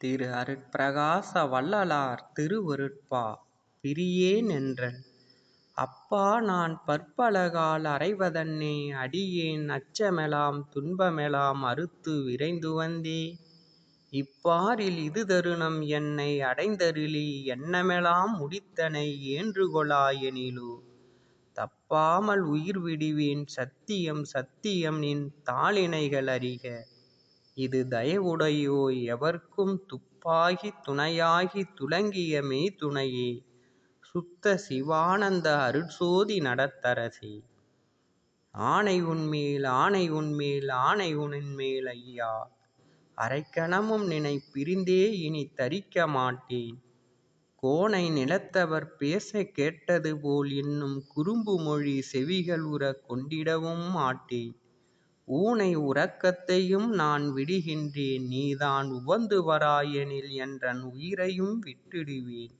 திரு அருட்பிரகாச வள்ளலார் திருவருட்பா பிரியேன் என்றல் அப்பா நான் பற்பலகால் அறைவதன்னே அடியேன் அச்சமெலாம் துன்பமெலாம் அறுத்து விரைந்து வந்தே. இப்பாரில் இது தருணம் என்னை அடைந்தருளி எண்ணமெலாம் முடித்தனை ஏன்றுகொளாயெனிலோ? தப்பாமல் உயிர் விடுவேன் சத்தியம் சத்தியம் நின் தாளினைகள் அறிக. இது தயவுடையோய் எவர்க்கும் துப்பாகித் துணையாகித் துலங்கிய மெய்த்துணையே. சுத்த சிவானந்த அருட்சோதி நடத்தரசே. ஆணை உன்மேல் ஆணை உன்மேல் ஆணை உன்மேல் ஐயா. அரைக்கணமும் நினை பிரிந்தே இனி தரிக்க மாட்டேன். கோனை நிலத்தவர் பேசக் கேட்டது போல் இன்னும் குறும்பு மொழி செவிகள் உறக் கொண்டிடவும் மாட்டேன். ஊனை உறக்கத்தையும் நான் விடுகின்றேன் நீதான் உவந்து வராயெனில் என்றன் உயிரையும் விட்டிடுவேன்.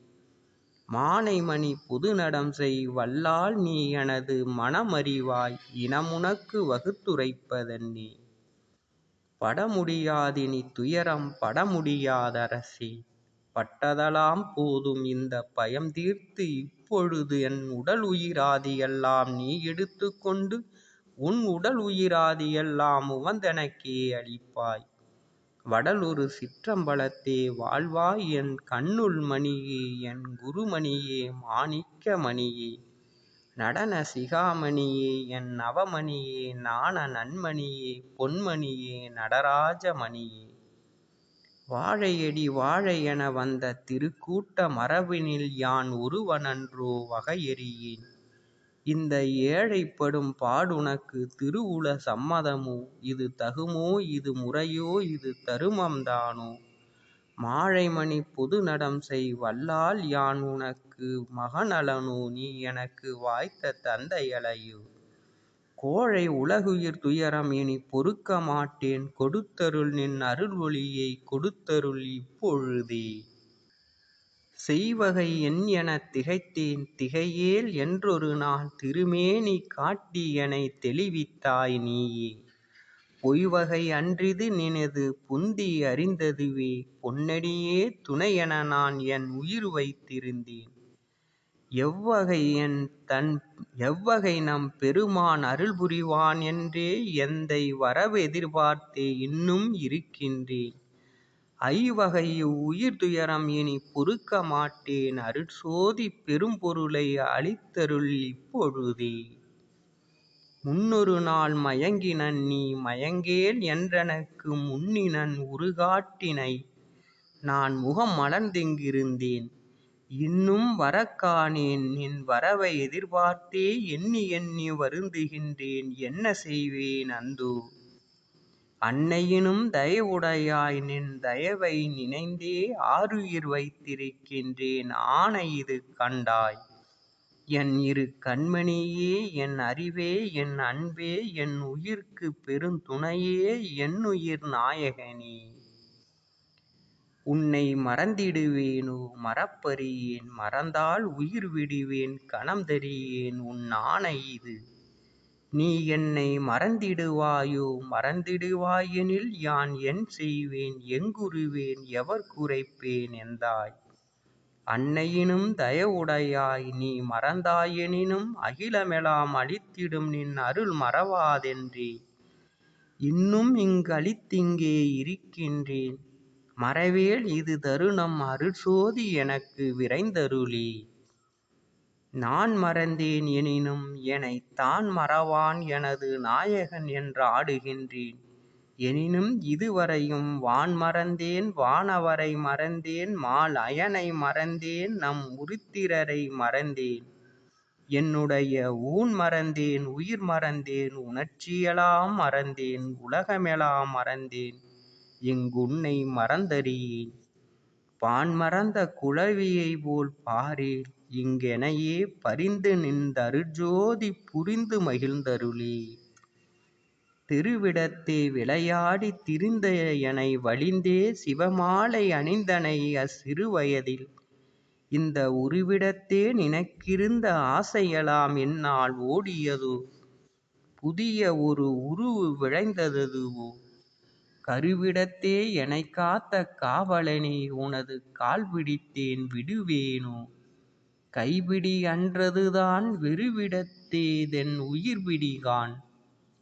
மானைமணி புதுநடம் செய் வல்லால் நீ எனது மனமறிவாய் இனமுனக்கு வகுத்துரைப்பதென்னே? படமுடியாதினி துயரம் படமுடியாதரசே பட்டதெல்லாம் போதும் இந்த பயம் தீர்த்து இப்பொழுது என் உடல் உயிராதியெல்லாம் நீ எடுத்துக்கொண்டு உன் உடல் உயிராதியெல்லாம் உவந்தெனக்கே அளிப்பாய். வடலுறு சிற்றம்பலத்தே வாழ்வாய் என் கண்ணுள் மணியே என் குருமணியே மாணிக்க மணியே. நடன சிகாமணியே என் நவமணியே நாண நன்மணியே பொன்மணியே நடராஜ மணியே. வாழையடி வாழை என வந்த திருக்கூட்ட மரபினில் யான் ஒருவனன்றோ வகையறியேன். இந்த ஏழைப்படும் பாடுனக்கு திருவுள சம்மதமோ? இது தகுமோ? இது முறையோ? இது தருமம்தானோ? மாழைமணி பொதுநடம் செய் வல்லால் யான் உனக்கு மகனல்லனோ நீ எனக்கு வாய்த்த தந்தையலையோ? கோழை உலகுயிர் துயரம் இனிப் பொறுக்க மாட்டேன் கொடுத்தருள் நின் அருள்ஒளியைக் கொடுத்தருள் இப்பொழுதே. செய்வகை என் எனத் திகைத்தேன் திகையேல் என்றொரு நாள் திருமேனி காட்டி எனைத் தெளிவித்தாய் நீயே. பொய்வகை அன்றிது நினது புந்தி அறிந்ததுவே பொன்னடியே துணையென நான் என் உயிர் வைத்திருந்தேன். எவ்வகை என் தன் எவ்வகை நம் பெருமான் அருள் புரிவான் என்றே எந்தை வரவு எதிர்பார்த்தே இன்னும் இருக்கின்றேன். ஐவகை உயிர் துயரம் இனிப் பொறுக்க மாட்டேன். அருட்சோதிப் பெரும்பொருளை அளித்தருள் இப்பொழுதே. முன்னொரு நாள் மயங்கினன் நீ மயங்கேல் என்றனக்கு முன்னினன் உருகாட்டினை. நான் முகம் மலர்ந்தெங்கிருந்தேன் இன்னும் வரக்காணேன் நின் வரவை எதிர்பார்த்தே எண்ணி எண்ணி வருந்துகின்றேன். என்ன செய்வேன் அந்தோ? அன்னையினும் தயவுடையாய் நின் தயவை நினைந்தே ஆருயிர் வைத்திருக்கின்றேன். ஆணை இது கண்டாய். என் இரு கண்மணியே என் அறிவே என் அன்பே என் உயிர்க்குப் பெருந்துணையே என்னுயிர் நாயகனே. உன்னை மறந்திடுவேனோ மறப்பறியேன். மறந்தால் உயிர் விடுவேன். கணம் தறியேன். உன் ஆணை இது நீ என்னை மறந்திடுவாயோ? மறந்திடுவாயெனில் யான் என் செய்வேன்? எங்குறுவேன் எவர்க்குரைப்பேன் எந்தாய் அன்னையினும் தயவுடையாய் நீ மறந்தாயெனினும் அகிலமெலாம் அளித்திடும் நின் அருள் மறவாதென்றே. இன்னும் இங்களித்திங்கே இருக்கின்றேன். மறவேல் இது தருணம் அருட்சோதி எனக்கு விரைந்தருளே. நான் மறந்தேன் எனினும் என்னை தான் மறவான் எனது நாயகன் என்றாடுகின்றேன் எனினும் இதுவரையும் வான் மறந்தேன் வானவரை மறந்தேன் மால் அயனை மறந்தேன் நம் உருத்திரரை மறந்தேன். என்னுடைய ஊன் மறந்தேன் உயிர் மறந்தேன் உணர்ச்சியெலாம் மறந்தேன் உலகமெலாம் மறந்தேன். இங்குன்னை மறந்தறியேன். பான் மறந்த குழவியைப் போல் பாரேல் இங்கெனையே பரிந்து நின்றருஜோதி தருட்சோதி புரிந்து மகிழ்ந்தருளி. திருவிடத்தே விளையாடித் திரிந்த எனை வலிந்தே சிவமாலை அணிந்தனை அச்சிறுவயதில். இந்த உருவிடத்தே நினக்கிருந்த ஆசையெல்லாம் என்னால் ஓடியதோ? புதிய ஒரு உருவு விளைந்தததுவோ? கருவிடத்தே எனைக் காத்த காவலனே உனது கால்பிடித்தேன் விடுவேனோ? கைபிடி அன்றதுதான் வெருவிடத்தேதென் உயிர்ப்பிடிகாண்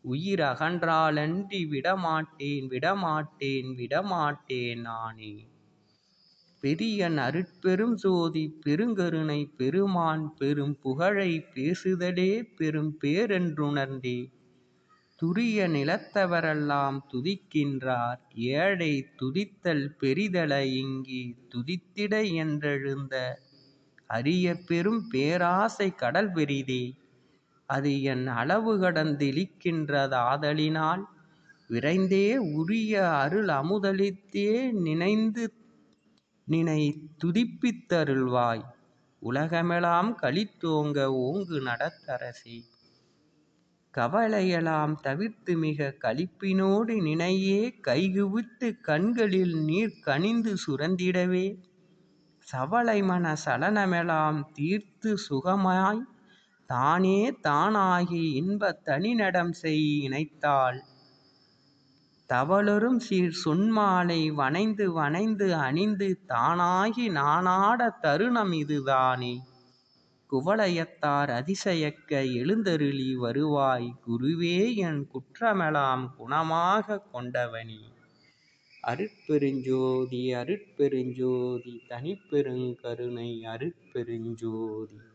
உயிர் அகன்றாலன்றி விடமாட்டேன் விடமாட்டேன் விடமாட்டேன் நானே. பெரியன் அருட்பெரும் சோதி பெருங்கருணை பெருமான் பெரும் புகழைப் பேசுதலே பெரும் பேறென்றுணர்ந்தே துரிய நிலத்தவரெல்லாம் துதிக்கின்றார். ஏழை துதித்தல் பெரிதல இங்கி துதித்திட என்றெழுந்த. அரிய பெரும் பேராசை கடல் பெரிதே. அது என் அளவு கடந்திழிக்கின்றதாதலினால் விரைந்தே உரிய அருள் அமுதளித்தே நினைந்து நினைத் துதிப்பித்தருள்வாய். உலகமெலாம் களித்தோங்க ஓங்கு நடத்தரசே. கவலையெலாம் தவிர்த்து மிக களிப்பினோடு நினையே கைகுவித்துக் கண்களில் நீர் கனிந்து சுரந்திடவே. சவலைமன சலனமெலாம் தீர்த்து சுகமாய் தானே தானாகி இன்பத் தனிநடம் செய் இணைத்தாள். தவளரும் சீர் சொன்மாலை வனைந்து வனைந்து அணிந்து தானாகி நானாட தருணம் இதுதானே. குவலயத்தார் அதிசயக்க எழுந்தருளி வருவாய் குருவே என் குற்றமெலாம் குணமாகக் கொண்டவனே. அருட்பெருஞ்சோதி அருட்பெருஞ்சோதி தனிப்பெருங்கருணை அருட்பெருஞ்சோதி.